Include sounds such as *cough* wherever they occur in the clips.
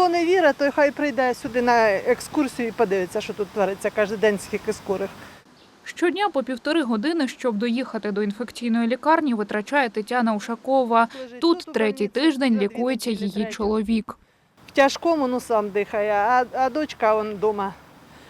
хто не вірить, той хай прийде сюди на екскурсію і подивиться, що тут твориться кожен день скільки скорих. Щодня по півтори години, щоб доїхати до інфекційної лікарні, витрачає Тетяна Ушакова. Тут третій тиждень лікується її чоловік. В тяжкому ну сам дихає, а, а дочка он вдома.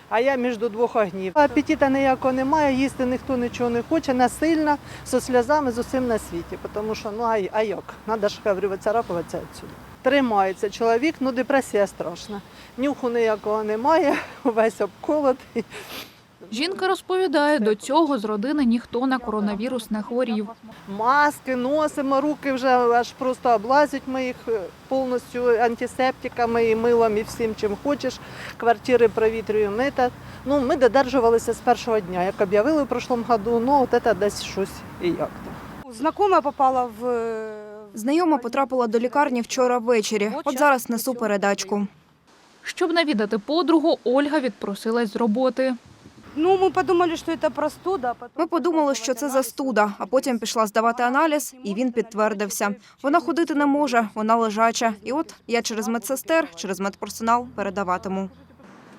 А я між двох огнів. Апетита ніякого немає, їсти ніхто нічого не хоче, насильно, зі сльозами з усім на світі. Тому що, ну а, як? Треба ж говорю, вицарапуватися відсюди. Тримається чоловік, ну депресія страшна. Нюху ніякого немає, *laughs* увесь обколотий. Жінка розповідає, до цього з родини ніхто на коронавірус не хворів. Маски носимо, руки вже аж просто облазять ми їх е, повністю антисептиками і милом, і всім, чим хочеш. Квартири провітрюємо. Ми, та- ну, ми додержувалися з першого дня. Як об'явили в прошлому году, ну от це десь щось і як то. Знакома попала в Знайома потрапила до лікарні вчора ввечері. От зараз несу передачку. Щоб навідати подругу, Ольга відпросилась з роботи. Ну, ми подумали, що це простуда. Ми подумали, що це застуда, а потім пішла здавати аналіз, і він підтвердився. Вона ходити не може, вона лежача. І от я через медсестер, через медперсонал передаватиму.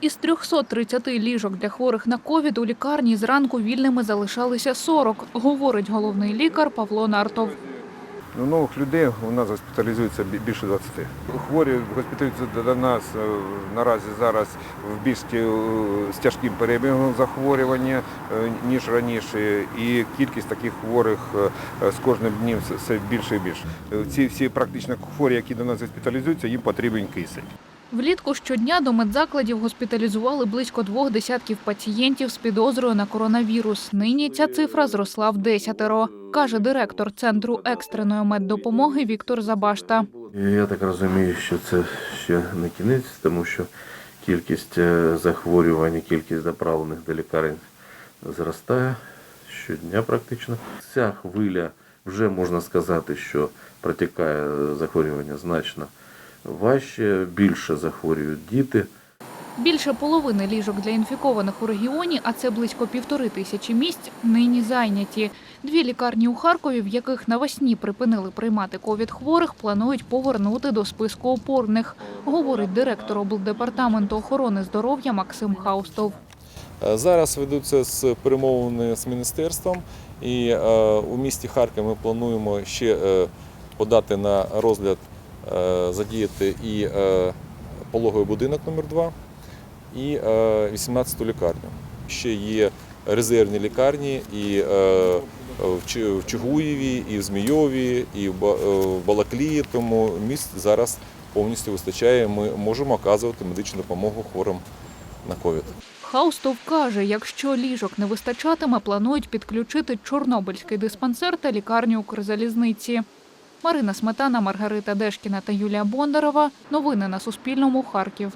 Із 330 ліжок для хворих на ковід у лікарні зранку вільними залишалися 40, говорить головний лікар Павло Нартов. Ну, нових людей у нас госпіталізується більше 20. Хворі госпіталізуються до нас е, наразі зараз в більш е, з тяжким перебігом захворювання, е, ніж раніше. І кількість таких хворих з кожним днем все- більше і більше. Ці всі практично хворі, які до нас госпіталізуються, їм потрібен кисень. Влітку щодня до медзакладів госпіталізували близько двох десятків пацієнтів з підозрою на коронавірус. Нині ця цифра зросла в десятеро, каже директор Центру екстреної меддопомоги Віктор Забашта. Я так розумію, що це ще не кінець, тому що кількість е, захворювань, кількість доправлених до лікарень зростає щодня практично. Ця хвиля вже можна сказати, що протікає захворювання значно важче, більше захворюють діти. Більше половини ліжок для інфікованих у регіоні, а це близько півтори тисячі місць, нині зайняті. Дві лікарні у Харкові, в яких навесні припинили приймати ковід-хворих, планують повернути до списку опорних, говорить директор облдепартаменту охорони здоров'я Максим Хаустов. Е, Зараз ведуться з перемовини з міністерством, і е, у місті Харків ми плануємо ще е, подати на розгляд, задіяти і пологовий будинок номер 2 і е, 18-ту лікарню. Ще є резервні лікарні і е, в Чугуєві, і в Змійові, і в е, Балаклії, тому місць зараз повністю вистачає. Ми можемо оказувати медичну допомогу хворим на ковід. Хаустов каже, якщо ліжок не вистачатиме, планують підключити Чорнобильський диспансер та лікарню Укрзалізниці. Марина Сметана, Маргарита Дешкіна та Юлія Бондарова. Новини на Суспільному. Харків.